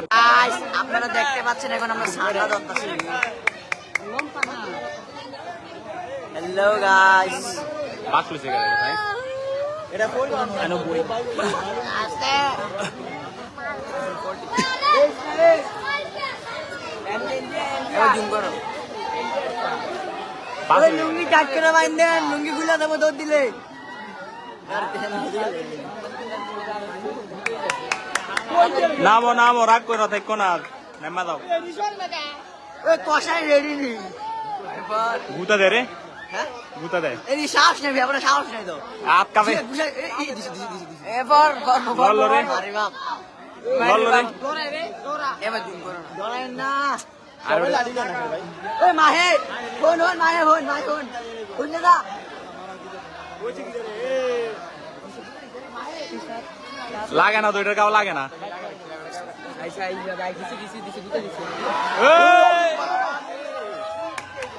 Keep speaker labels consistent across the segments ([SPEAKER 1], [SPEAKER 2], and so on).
[SPEAKER 1] Guys, আপনারা দেখতে পাচ্ছেন এখন আমরা হ্যালো গাইস
[SPEAKER 2] বাসলো সিগারেট ভাই।
[SPEAKER 1] এটা কই আনো বই? আস্তে। জুম করো। লুঙ্গি টাট করে বাইন দেন লুঙ্গি খুলে দেবো দৌড় দিলে।
[SPEAKER 2] নামো নামো রাগ করে থাকো না নেমা দাও
[SPEAKER 1] ওই কষাই রেডি নেই এবার
[SPEAKER 2] গুতা দে রে।
[SPEAKER 1] হ্যাঁ?
[SPEAKER 2] গুতা দে।
[SPEAKER 1] এই সাহস নেই আপনার সাহস নেই তো।
[SPEAKER 2] আত কাবে
[SPEAKER 1] এবার
[SPEAKER 2] বল রে।
[SPEAKER 1] আরে বাপ।
[SPEAKER 2] বল রে।
[SPEAKER 1] এবার জুম করো না। ধরেন না।
[SPEAKER 2] আর
[SPEAKER 1] ওই মাহে ফোন হন মাহে হন মাহে হন না
[SPEAKER 2] লাগে না দুইটার গাও লাগে না!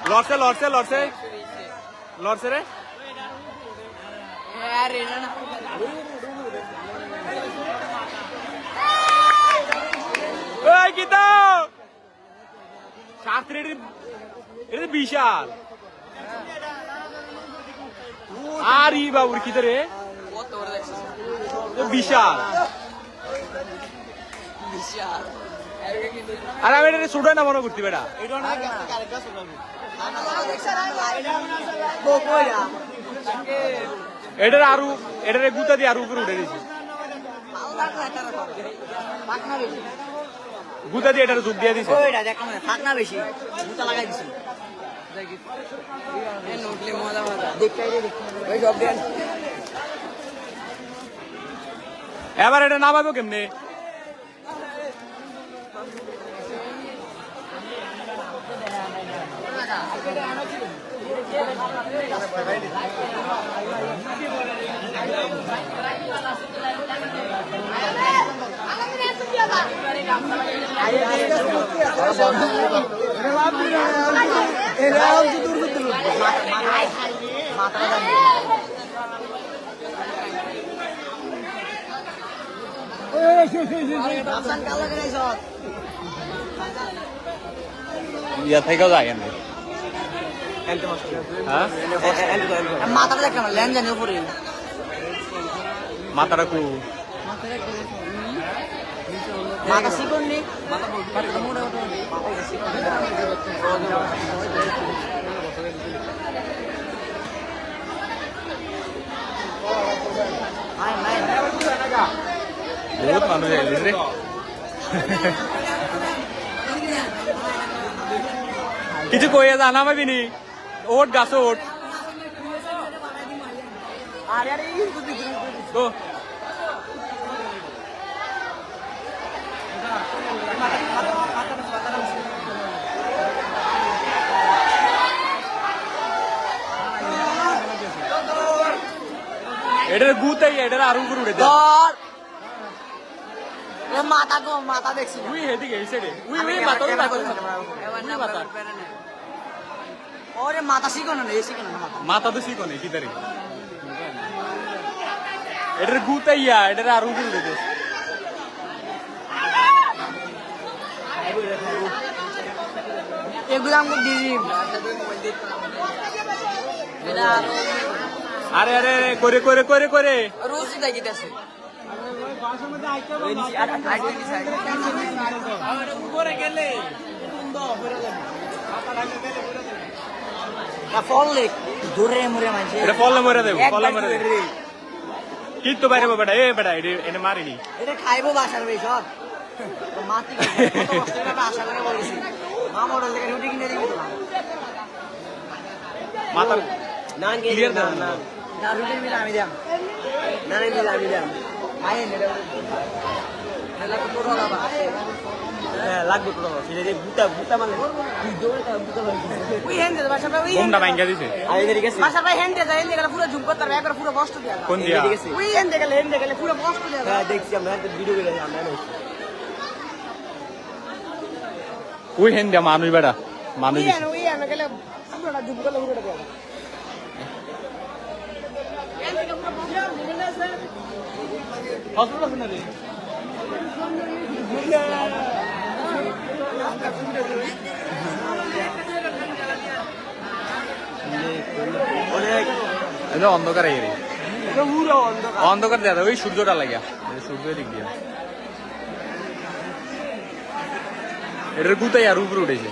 [SPEAKER 2] লড়ছে লড়ছে লড়ছে। লড়ছে রে। গীতা! শাস্ত্রী এটা বিশাল। আর ই বাবুর কি রে
[SPEAKER 1] কত বড় দেখছিস
[SPEAKER 2] এ বিশাল। আর আমি এটা ছোট না মনে করছি বেটা। এটার আরু এটার গুতা দিয়ে আরু উপরে উঠে দিয়েছি। গুতা দিয়ে এটার যোগ দিয়ে
[SPEAKER 1] ফাঁকনা বেশি জুতা লাগাই দিছি দেখতে
[SPEAKER 2] এবার এটা নামাবো কেমনে
[SPEAKER 1] এরাও তো দূর দূর মাথা দাম কালো করে সব
[SPEAKER 2] ইয়া থেকেও যায় এনে। হ্যাঁ?
[SPEAKER 1] মাথাটা দেখ না ল্যান্ড জানি উপরে।
[SPEAKER 2] মাথাটা কু
[SPEAKER 1] মাথা শিকন
[SPEAKER 2] মানুষ আইলিস রে। কিছু কইয়া যা নামাবি নি। ওট, গাছ ওট। এটার গুতাই এটার আরু উপরে উঠে
[SPEAKER 1] মাথা গো মাথা দেখছি না।
[SPEAKER 2] উই হেদিকে এই সাইডে উই উই
[SPEAKER 1] দেবো। উই মাথা। ওরে মাথা শিখো না শিখো না মাথা।
[SPEAKER 2] তো শিখো নেই কিদারে এটার গুতাইয়া এটার আরু উঠে
[SPEAKER 1] এগুলো আমাকে দিবি এটা
[SPEAKER 2] আরে আরে করে করে করে করে।
[SPEAKER 1] রোজ দেখিতেছে।
[SPEAKER 2] কিন্তু বাইরে বেটা এ বেটা এটা এনে মারিনি।
[SPEAKER 1] এটা খাইবো বাসার বেশ সব মাতি কত কষ্ট করে আমরা আশা করে বলেছি মা মোড়ল থেকে রুটি কিনে দিবি তো
[SPEAKER 2] মাথা
[SPEAKER 1] না
[SPEAKER 2] না।
[SPEAKER 1] রুটির বিল আমি দাম না রে বিল আমি দাম হ্যাঁ মানে ওই পুরো পুরো দিয়া হ্যাঁ দেখছি ভিডিও
[SPEAKER 2] মানুষ বেটা মানুষ
[SPEAKER 1] ওই গেলে হসপিটাল আছে না রে অনেক
[SPEAKER 2] এটা অন্ধকার এই
[SPEAKER 1] অন্ধকার
[SPEAKER 2] অন্ধকার ওই সূর্যটা লাগিয়া। এই সূর্য দিক দিয়া। এটার গুতাই আর উপরে উঠেছে।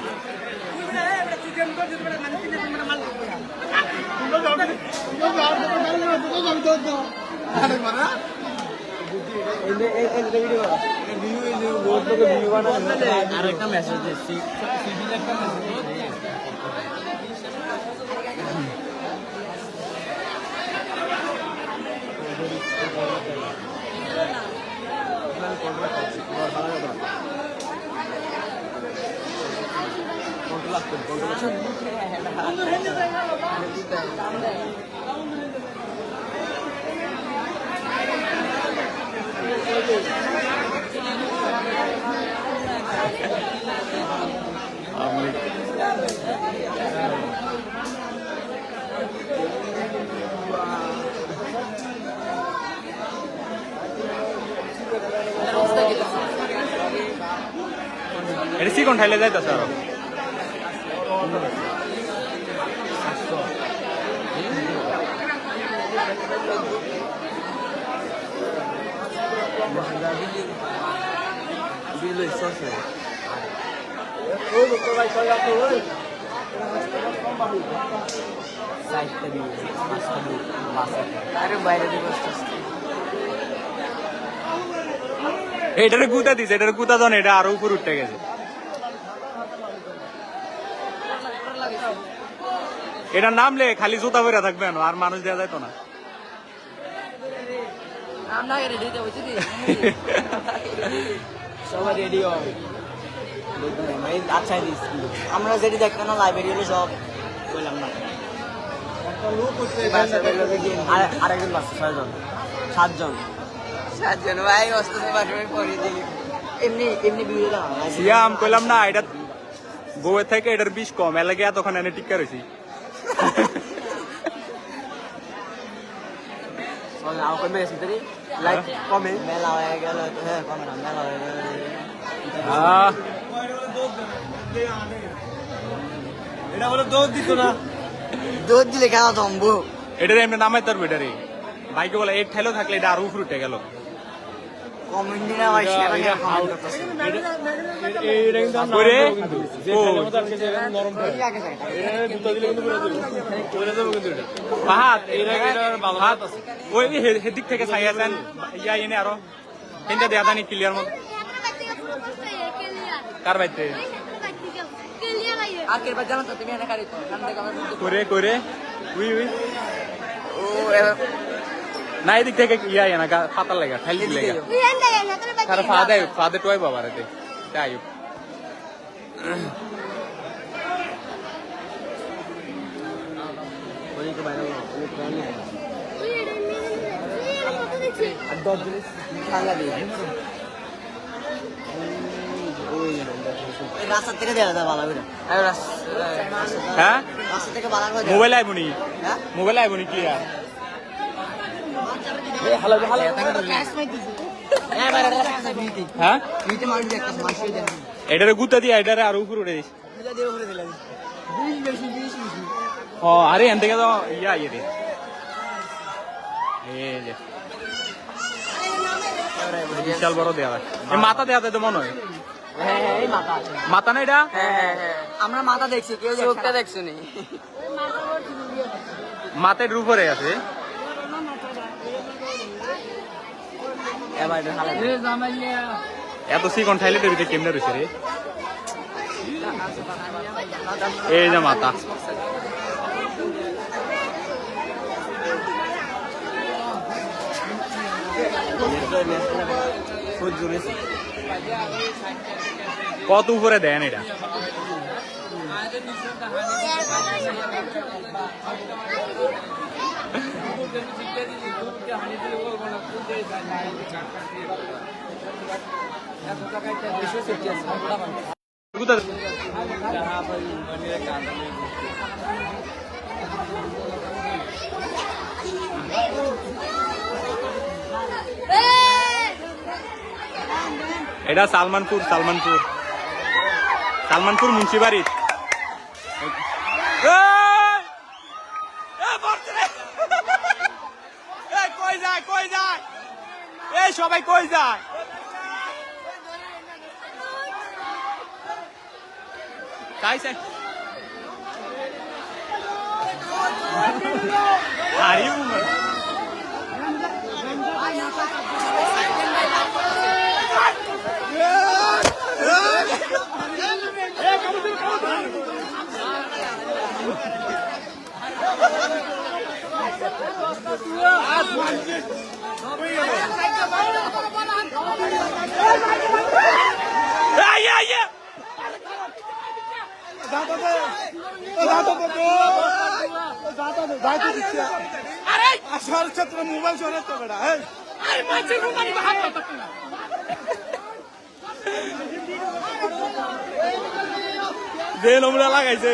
[SPEAKER 1] আর একটা মেসেজ দিচ্ছি
[SPEAKER 2] এটা সিকন ঠাইলে যাইতেছে আরও
[SPEAKER 1] বিলো সসে ওই লোক ভাই কই আছে ওই সাইডটা দিয়ে পাঁচটা দিয়ে বাস আরে বাইরে দিয়ে বসতেছে
[SPEAKER 2] এটারে গুতা দিছে, এটারে গুতা দন এটা আরও উপর উঠতে গেছে। এটা নামলে খালি জুতা পরে থাকবে আর মানুষ দেওয়া যাইতো না।
[SPEAKER 1] আমরা রেডি তো হইছি দি সবাই রেডি হবে। আচ্ছা আমরা যেটি দেখতাম না লাইব্রেরি হলো সব বললাম না। আরেকজন বাচ্চা ছয়জন। সাতজন। সাতজন ভাই বাসবে পরে দিই এমনি এমনি বিয়ে
[SPEAKER 2] সিয়াম কইলাম না এটা বউয়ের থেকে এটার বিষ কম। এলাকে এতক্ষণ এনে টিকা রয়েছি
[SPEAKER 1] আমার কমে গেছে তাই লাইক কমে মেলা হয়ে গেল হ্যাঁ কমে না মেলা হয়ে ấy
[SPEAKER 2] à.
[SPEAKER 1] এটা বলে দোষ দিত না? দোষ দিলে কেন জম্বু
[SPEAKER 2] এটারে এমনি নামাই তোর বেটারে বাইকে বলে এর ঠেলো থাকলে এটা আরও উপর উঠে গেল।
[SPEAKER 1] কমেন্ট না ভাই সেটা নিয়ে কমেন্ট করতেছে।
[SPEAKER 2] ওরে? ও, ফাহাদ, ফাহাদ, ওই হেদিক থেকে ছাই আছেন। ইয়া এনে আরও। তিনটা দেয়া জানি ক্লিয়ার মত। কার বাইতে
[SPEAKER 1] তো তুমি এনে কারি
[SPEAKER 2] করে করে উই উই।
[SPEAKER 1] ও
[SPEAKER 2] না এদিক থেকে ইয়া এনা পাতার লাগা ঠাইল দিলে তার ফাদে ফাদে টয় বাবা রে তাই
[SPEAKER 1] রাস্তা থেকে দেওয়া যায় ভালো করে
[SPEAKER 2] হ্যাঁ
[SPEAKER 1] রাস্তা থেকে ভালো করে
[SPEAKER 2] মোবাইল আইবনি মোবাইল আইবনি কি আর
[SPEAKER 1] হ্যালো হ্যালো এবারে রাস্তা বিটি
[SPEAKER 2] হ্যাঁ? এটারে গুতা দিয়া এটারে আর উপর উঠে দিস।
[SPEAKER 1] দিয়ে
[SPEAKER 2] ও আরে এন থেকে তো ইয়া ইয়ে রে বিশাল বড় দেওয়া এই মাথা দেওয়া তো মনে হয়।
[SPEAKER 1] মাথা
[SPEAKER 2] না এটা?
[SPEAKER 1] আমরা মাথা দেখছি কেউ চোখটা দেখছ
[SPEAKER 2] মাথার উপরে আছে
[SPEAKER 1] এবার হালা
[SPEAKER 2] এত সিকন ঠাইলে তো ভিতরে কেমনে রয়েছে রে? এই যে
[SPEAKER 1] জোরেছে
[SPEAKER 2] কত উপরে দেন এটা? এটা সালমানপুর সালমানপুর। সালমানপুর মুন্সিবাড়ি কই যায় কই যায় এই সবাই কই যায় চাইছে আরে উমর এই এই এই
[SPEAKER 3] মোবাইল সরাই তো বেড়া
[SPEAKER 2] যে নোংরা লাগাইছে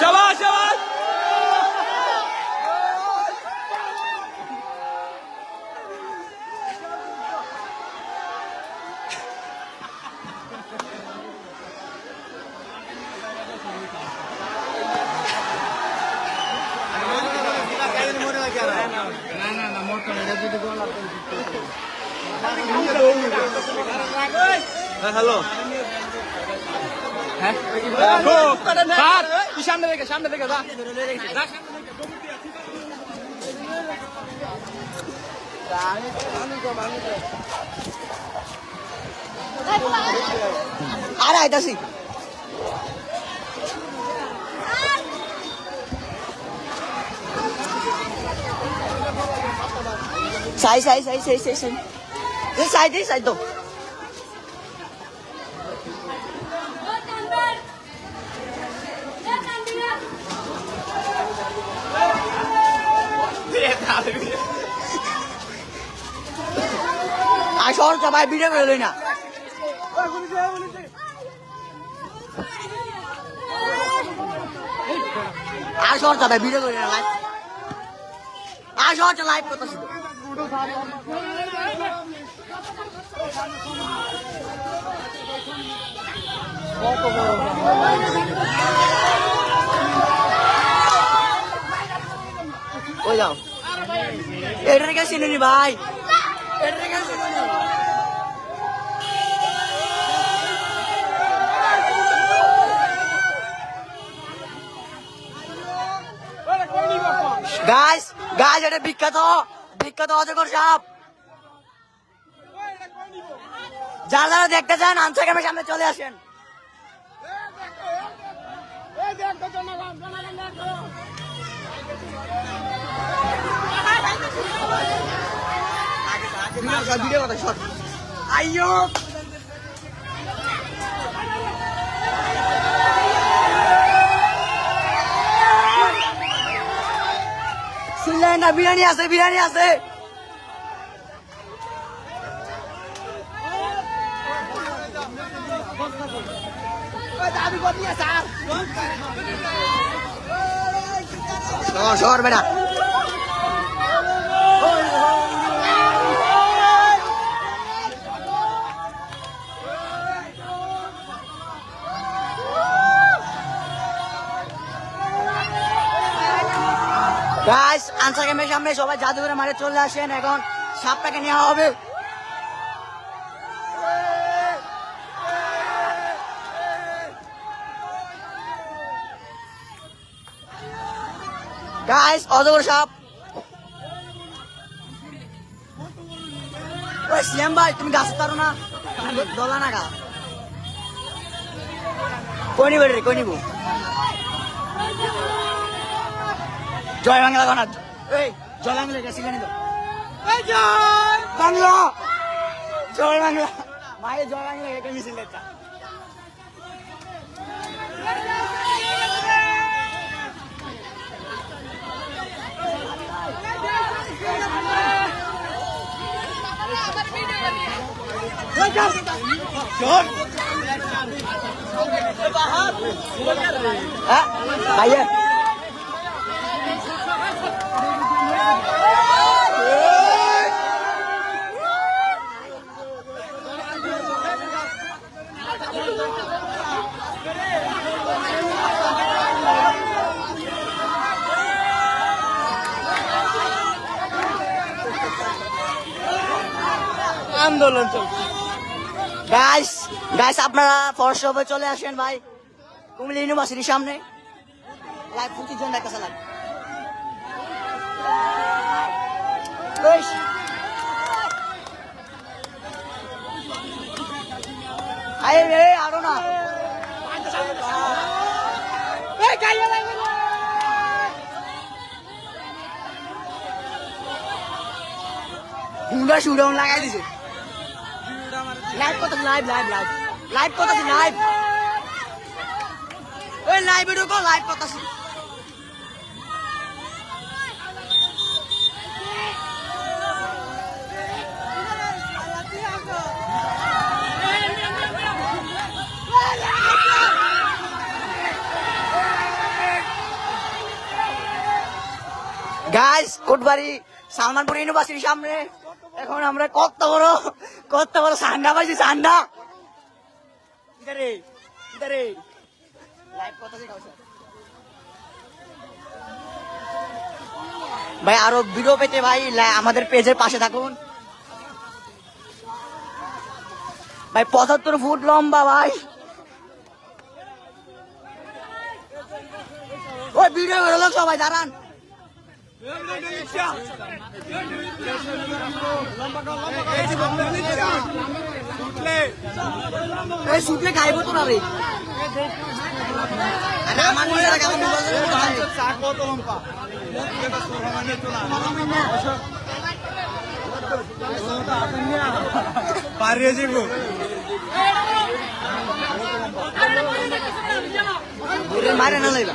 [SPEAKER 2] শাবাশ শাবাশ
[SPEAKER 1] হ্যালো
[SPEAKER 2] গো স্যার তুই সামনে দেখে সামনে দেখে
[SPEAKER 1] আরে আইতাছি সাই সাই সাই সাই সাই সাই এই সাই দিই সাই আসর সবাই ভিডিও করে লই না আসর সবাই ভিডিও করে না লাইভ আসর লাইভ করতেছি তো। ওই যাও। এটা রেখে চিনি ভাই। গাইস গাইস এটা বিখ্যাত বিখ্যাত অজগর সাপ যারা যারা দেখতে চান আনসার ক্যামের সামনে চলে আসেন ভিডিও কথা শট আইয়ো। শুনলেন না বিরিয়ানি আছে বিরিয়ানি আছে। শহর বেটা। গাইস আনসার ক্যামের সামনে সবাই জাদুঘরের মাঠে চলে আসেন, এখন সাপটাকে নেওয়া হবে। গাইস অজগর সাপ। ওই সিএম ভাই, তুমি গাছ পারো না? দলা না গা। কই নিব রে, কই নিব? জয় বাংলা গণ এই জয় বাংলা গেছি জানি তো এই জয় বাংলা জয় বাংলা মায়ে জয় বাংলা গে কেমিছিল
[SPEAKER 3] আন্দোলন চলছে।
[SPEAKER 1] গাইস গাইস আপনারা ফরেস্ট চলে আসেন ভাই। কুমিল্লা ইউনিভার্সিটির সামনে। লাইভ পঁচিশ জন দেখা লাইভ আরে রে আরও না হুন্ডা শুডাউন লাগাই দিছে। লাইভ কত লাইভ লাইভ লাইভ লাইভ কত লাইভ ওই লাইভে ঢুকো লাইভ কত? গাইস কোটবাড়ি সালমানপুর ইউনিভার্সিটির সামনে। এখন আমরা কত বড় কত বড় সান্ডা পাইছি সান্ডা। ইদারে ইদারে লাইভ কত ভাই আরও ভিডিও পেতে ভাই আমাদের পেজের পাশে থাকুন। ভাই পঁচাত্তর ফুট লম্বা ভাই। ওই ভিডিও সবাই দাঁড়ান। শুকলে খাইবো তো না রে?
[SPEAKER 3] পারিয়ে যাব
[SPEAKER 1] মারে না লাইবা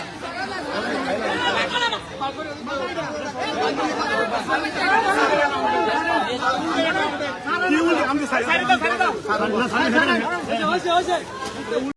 [SPEAKER 1] আ
[SPEAKER 3] আমি